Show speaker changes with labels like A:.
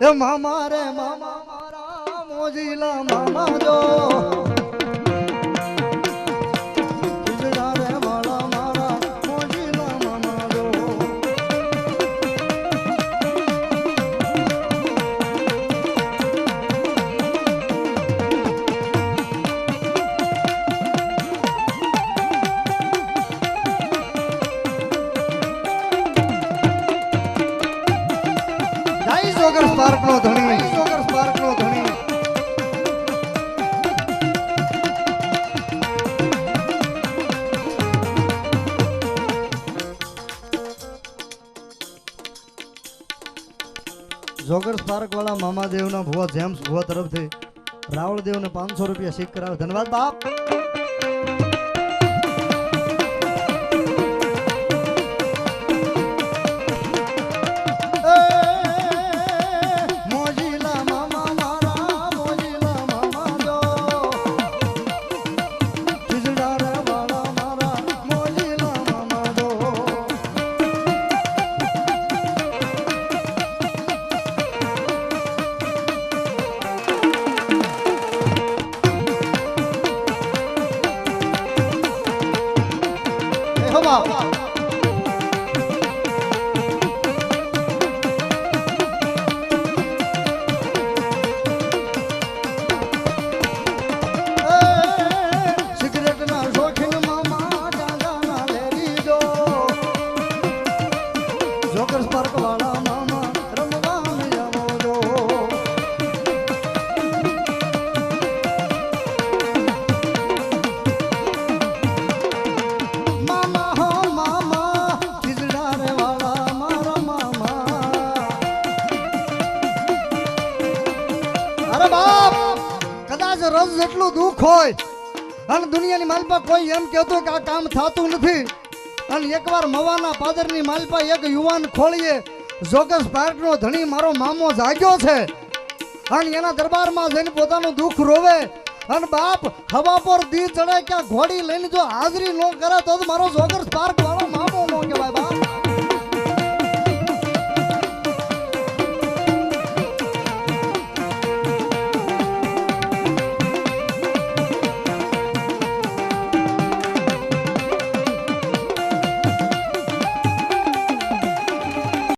A: મામા રે મામા મારા મોજીલા મામા જો. જય જોગર સ્પાર્ક નો ધણી જય જોગર સ્પાર્ક નો ધણી જોગર સ્પાર્ક વાળા મામાદેવ ના ભુવા જેમ્સ ભુવા તરફથી રાવળદેવ ને પાંચસો રૂપિયા શીખ કરાવે ધન્યવાદ બાપ દો જોકર સ્પાર્ક વાળા બાપ, કદાચ રસ જેટલું દુઃખ હોય, અને દુનિયાની માલપા કોઈ એમ કહેતું કે આ કામ થતું નથી. અને એકવાર મવાના પાદરની માલપા એક યુવાન ખોળીએ, જોગસ પાર્કનો ધણી મારો મામો જાગ્યો છે. અને એના દરબારમાં જઈને પોતાનું દુઃખ રોવે. અને બાપ, હવા પર દી ચડે કે ઘોડી લઈને જો હાજરી ન કરે તો મારો જોગર પાર્ક વાળો